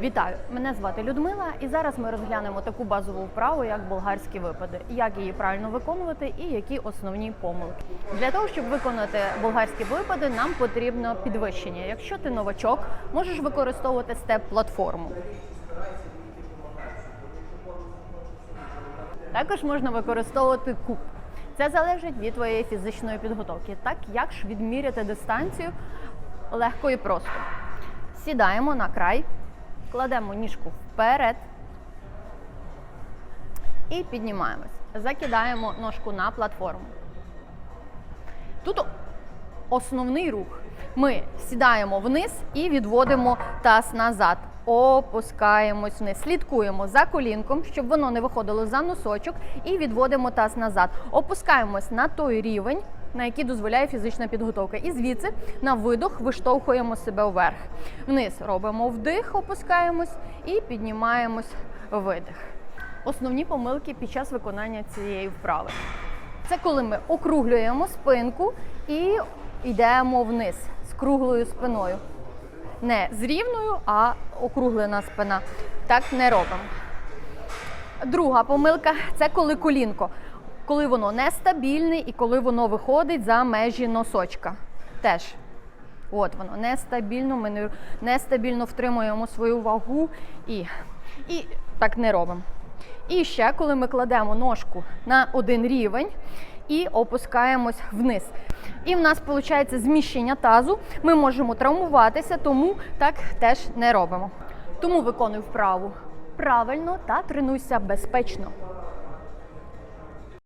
Вітаю! Мене звати Людмила, і зараз ми розглянемо таку базову вправу, як болгарські випади, як її правильно виконувати і які основні помилки. Для того, щоб виконати болгарські випади, нам потрібно підвищення. Якщо ти новачок, можеш використовувати степ-платформу. Також можна використовувати куб. Це залежить від твоєї фізичної підготовки. Так як ж відміряти дистанцію легко і просто. Сідаємо на край, кладемо ніжку вперед і піднімаємось. Закидаємо ножку на платформу. Тут основний рух. Ми сідаємо вниз і відводимо таз назад. Опускаємось вниз. Слідкуємо за колінком, щоб воно не виходило за носочок, і відводимо таз назад. Опускаємось на той рівень, на який дозволяє фізична підготовка. І звідси на видох виштовхуємо себе вверх. Вниз робимо вдих, опускаємось і піднімаємось видих. Основні помилки під час виконання цієї вправи. Це коли ми округлюємо спинку і йдемо вниз з круглою спиною. Не з рівною, а округлена спина. Так не робимо. Друга помилка це коли колінко. Коли воно нестабільне і коли воно виходить за межі носочка. Теж. От воно нестабільно, ми не- нестабільно втримуємо свою вагу і, і так не робимо. І ще, коли ми кладемо ножку на один рівень і опускаємось вниз. І в нас виходить зміщення тазу. Ми можемо травмуватися, тому так теж не робимо. Тому виконуй вправу правильно та тренуйся безпечно.